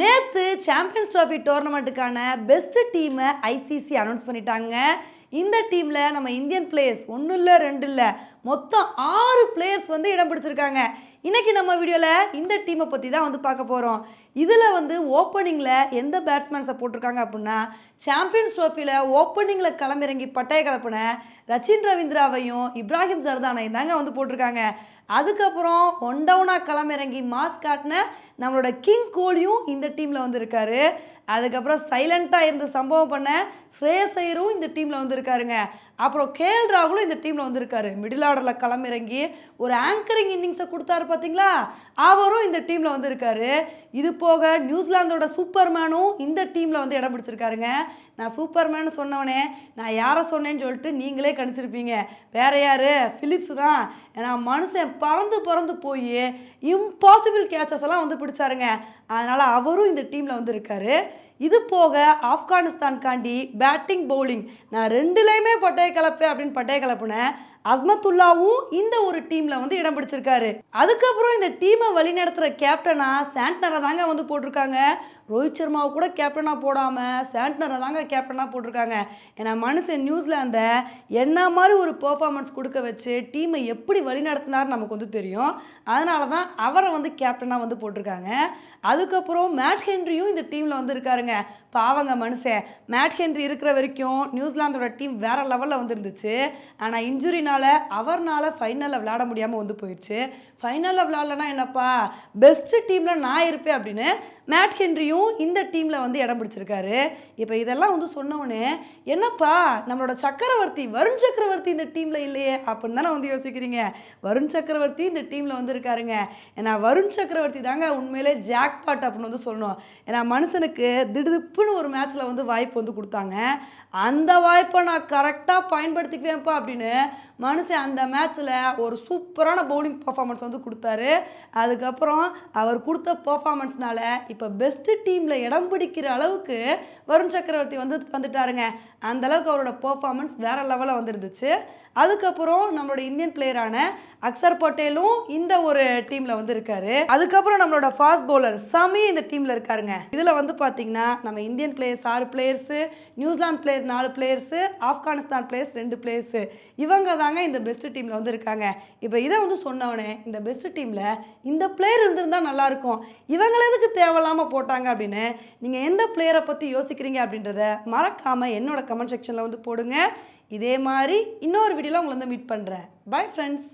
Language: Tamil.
நேற்று சாம்பியன்ஸ் ட்ராஃபி டோர்னமெண்ட்டுக்கான பெஸ்ட் டீமை ஐசிசி அனௌன்ஸ் பண்ணிட்டாங்க. இந்த டீமில் நம்ம இந்தியன் பிளேயர்ஸ் ஒன்றும் இல்லை ரெண்டு இல்லை மொத்தம் ஆறு பிளேயர்ஸ் வந்து இடம் பிடிச்சிருக்காங்க. இன்றைக்கி நம்ம வீடியோவில் இந்த டீமை பற்றி தான் வந்து பார்க்க போகிறோம் இதில் வந்து ஓப்பனிங்கில் எந்த பேட்ஸ்மேன்ஸை போட்டிருக்காங்க அப்படின்னா சாம்பியன்ஸ் ட்ரோஃபியில் ஓப்பனிங்கில் களமிறங்கி பட்டய கலப்பின ரச்சின் ரவீந்திராவையும் இப்ராஹிம் சர்தானையும் தாங்க வந்து போட்டிருக்காங்க. அதுக்கப்புறம் ஒன் டவுனாக களமிறங்கி மாஸ் காட்டின நம்மளோட கிங் கோலியும் இந்த டீமில் வந்திருக்காரு. அதுக்கப்புறம் சைலண்ட்டாக இருந்து சம்பவம் பண்ண ஸ்ரேயஸ் ஐயரும் இந்த டீமில் வந்திருக்காருங்க. அப்புறம் கேஎல் ராகுலும் இந்த டீமில் வந்திருக்காரு. மிடில் ஆர்டரில் களமிறங்கி ஒரு ஆங்கரிங் இன்னிங்ஸை கொடுத்தாரு பார்த்தீங்களா அவரும் இந்த டீமில் வந்திருக்காரு. இது போக நியூசிலாந்தோட சூப்பர்மேனும் இந்த டீமில் வந்து இடம் பிடிச்சிருக்காருங்க. நான் சூப்பர்மேன் சொன்னவனே நான் யாரை சொன்னேன்னு சொல்லிட்டு நீங்களே கணிச்சிருப்பீங்க. வேற யார்? ஃபிலிப்ஸ் தான். ஏன்னா மனுஷன் பறந்து பறந்து போய் இம்பாசிபிள் கேச்சஸ் எல்லாம் வந்து பிடிச்சாருங்க. அதனால் அவரும் இந்த டீமில் வந்து இருக்காரு இது போக ஆப்கானிஸ்தான்காண்டி பேட்டிங் பவுலிங் நான் ரெண்டுலேயுமே பட்டய கலப்பேன் அப்படின்னு பட்டைய கலப்புனேன். அஸ்மத்துல்லாவும் இந்த ஒரு டீமில் வந்து இடம் பிடிச்சிருக்காரு. அதுக்கப்புறம் இந்த டீமை வழிநடத்துகிற கேப்டனாக சாண்ட்னரை தாங்க வந்து போட்டிருக்காங்க. ரோஹித் சர்மாவை கூட கேப்டனாக போடாமல் சாண்ட்னரை தாங்க கேப்டனாக போட்டிருக்காங்க. ஏன்னா மனுஷன் நியூசிலாந்தை என்ன மாதிரி ஒரு பெர்ஃபார்மன்ஸ் கொடுக்க வச்சு டீமை எப்படி வழிநடத்தினார் நமக்கு வந்து தெரியும். அதனால தான் அவரை வந்து கேப்டனாக வந்து போட்டிருக்காங்க. அதுக்கப்புறம் மேட் ஹென்ரியும் இந்த டீமில் வந்து இருக்காருங்க. பாவங்க மனுஷன். மேட் ஹென்ரி இருக்கிற வரைக்கும் நியூசிலாந்தோட டீம் வேறு லெவலில் வந்துருந்துச்சு ஆனால் இன்ஜுரினா அவர்னால ஃபைனலில் விளையாட முடியாமல் வந்து போயிடுச்சு ஃபைனலில் விளையாடலன்னா என்னப்பா? பெஸ்ட்டு டீமில் நான் இருப்பேன் அப்படின்னு மேட் ஹென்ரியும் இந்த டீமில் வந்து இடம் பிடிச்சிருக்காரு. இப்போ இதெல்லாம் வந்து சொன்னவொடனே என்னப்பா நம்மளோட சக்கரவர்த்தி வருண் சக்கரவர்த்தி இந்த டீமில் இல்லையே? அப்படின்னு தானே வந்து யோசிக்கிறீங்க. வருண் சக்கரவர்த்தி இந்த டீமில் வந்து இருக்காருங்க ஏன்னா வருண் சக்கரவர்த்தி தாங்க உண்மையிலே ஜாக்பாட் அப்படின்னு வந்து சொல்லணும். ஏன்னா மனுஷனுக்கு திடுதுப்புன்னு ஒரு மேட்ச்சில் வந்து வாய்ப்பு வந்து கொடுத்தாங்க. அந்த வாய்ப்பை நான் கரெக்டாக பயன்படுத்திக்குவேன்ப்பா அப்படின்னு மனுஷன் அந்த மேட்ச்சில் ஒரு சூப்பரான பவுலிங் பர்ஃபார்மன்ஸ் வந்து கொடுத்தாரு. அதுக்கப்புறம் அவர் கொடுத்த பர்ஃபார்மன்ஸ்னால இப்போ பெஸ்ட்டு டீமில் இடம் பிடிக்கிற அளவுக்கு வருண் சக்கரவர்த்தி வந்து வந்துட்டாருங்க. அந்த அளவுக்கு அவரோட பர்ஃபார்மன்ஸ் வேறு லெவலில் வந்துருந்துச்சு. அதுக்கப்புறம் நம்மளோட இந்தியன் பிளேயரான அக்சர் பட்டேலும் இந்த ஒரு டீமில் வந்து இருக்காரு அதுக்கப்புறம் நம்மளோட ஃபாஸ்ட் பவுலர் சமி இந்த டீமில் இருக்காருங்க. இதில் வந்து பார்த்தீங்கன்னா நம்ம இந்தியன் பிளேயர்ஸ் ஆறு பிளேயர்ஸு நியூசிலாந்து பிளேயர் நாலு பிளேயர்ஸு ஆப்கானிஸ்தான் பிளேயர்ஸ் ரெண்டு பிளேயர்ஸு இவங்க தாங்க இந்த பெஸ்ட் டீமில் வந்து இருக்காங்க இப்போ இதை வந்து சொன்னவனே இந்த பெஸ்ட் டீமில் இந்த பிளேயர் இருந்திருந்தா நல்லா இருக்கும். தேவை எதுக்கு தேவையில்லாமல் போட்டாங்க அப்படின்னு நீங்கள் எந்த பிளேயரை பற்றி யோசிக்கிறீங்க அப்படின்றத மறக்காமல் என்னோட கமெண்ட் செக்ஷனில் வந்து போடுங்க. இதே மாதிரி இன்னொரு வீடியோவில் உங்களை வந்து மீட் பண்ணுறேன் பை ஃப்ரெண்ட்ஸ்